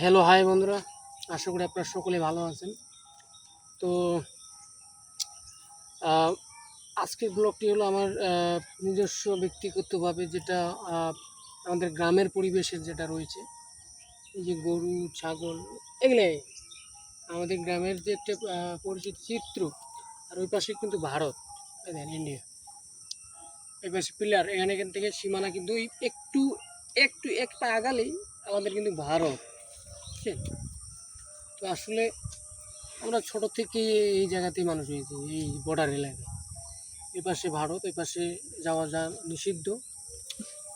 Hello hi বন্ধুরা। আশা করি আপনারা সকলে ভালো আছেন। তো আজকের ব্লগটি হলো আমার নিজস্ব ব্যক্তিগতভাবে যেটা আমাদের গ্রামের পরিবেশের যেটা রয়েছে। এই যে গরু, ছাগল, এগুলো। আমাদের গ্রামের যে একটা পরিচিত চিত্র, আর ওই পাশে কিন্তু ভারত ইন্ডিয়া এই পাশে পিলার, এখানে এখান থেকে সীমানা কিন্তু একটু একটু এক পা আগালেই আমাদের কিন্তু ভারত। বুঝছেন তো আসলে আমরা ছোট থেকে এই জায়গাতেই মানুষ হয়েছি, এই বর্ডার এলাকায়। এপাশে ভারত এপাশে যাওয়া যা নিষিদ্ধ।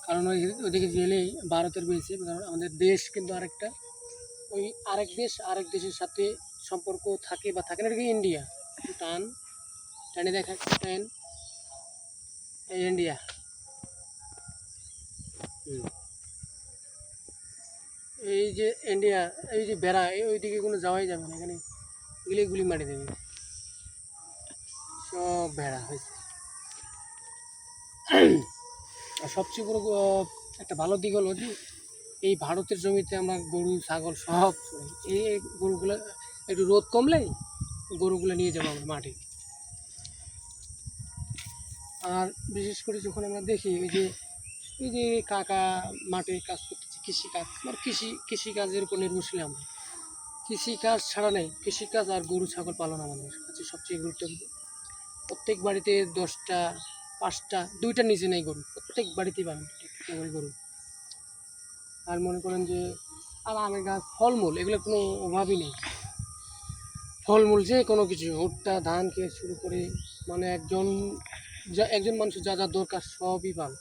কারণ ওই ওইদিকে গেলেই ভারতের বেশি, কারণ আমাদের দেশ কিন্তু আরেকটা। ওই আরেক দেশ, আরেক দেশের সাথে সম্পর্ক থাকে বা থাকে না ইন্ডিয়া? টান টানে দেখা টান ইন্ডিয়া। এই যে ইন্ডিয়া এই যে বেড়া, এই ওইদিকে কোনো যাওয়াই যাবে না, এখানে গুলি গুলি মারি দেবে। সব ভেড়া হয়েছে। আর সবচেয়ে বড় একটা ভালো দিক হলো যে, এই ভারতের জমিতে আমরা গরু, ছাগল সব এই গরুগুলো, একটু রোদ কমলেই গরুগুলো নিয়ে যাব আমরা মাঠে। আর বিশেষ করে যখন আমরা দেখি, ওই যে, এই যে কাকা মাঠে কাজ করতেছে কৃষিকাজ। মানে কৃষি, কৃষিকাজের উপর নির্ভরশীল আমরা। কৃষিকাজ ছাড়া নেই। কৃষিকাজ আর গরু, ছাগল পালন আমাদের কাছে সবচেয়ে গুরুত্বপূর্ণ। প্রত্যেক বাড়িতে দশটা, পাঁচটা, দুইটা নিচে নেই গরু। প্রত্যেক বাড়িতেই পাবেন গরু। আর মনে করেন যে, আর আমের গাছ, ফলমূল, এগুলো কোনো অভাবই নেই। ফলমূল যে কোনো কিছু, ভুট্টা, ধান থেকে শুরু করে মানে একজন, যা, একজন মানুষের যা যা দরকার সবই পাবে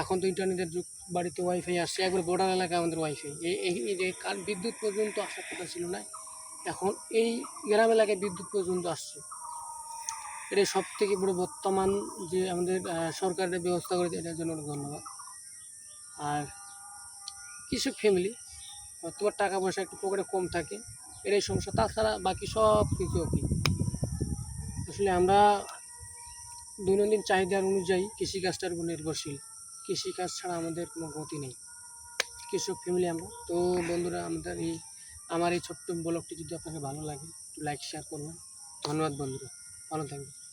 এখন তো ইন্টারনেটের যুগ, বাড়িতে ওয়াইফাই আসছে, একবার বর্ডার এলাকায় আমাদের ওয়াইফাই এই যে বিদ্যুৎ পর্যন্ত আসার কথা ছিল না, এখন এই গ্রাম এলাকায় বিদ্যুৎ পর্যন্ত আসছে। এটা সব থেকে বড় বর্তমান যে আমাদের সরকারের ব্যবস্থা করেছে, এটার জন্য ধন্যবাদ। আর কৃষক ফ্যামিলি তোমার টাকা পয়সা একটু পকেটে কম থাকে, এটাই সমস্যা। তাছাড়া বাকি সব কিছু ওকে আসলে আমরা দৈনন্দিন চাহিদার অনুযায়ী কৃষিকাজটার উপর নির্ভরশীল। কৃষিকাজ ছাড়া আমাদের কোনো গতি নেই। কৃষক ফ্যামিলি আমরা। তো বন্ধুরা, আমাদের এই, আমার এই ছোট্ট ব্লগটি যদি আপনাকে ভালো লাগে, একটু লাইক শেয়ার করবেন। ধন্যবাদ বন্ধুরা। ভালো থাকবেন।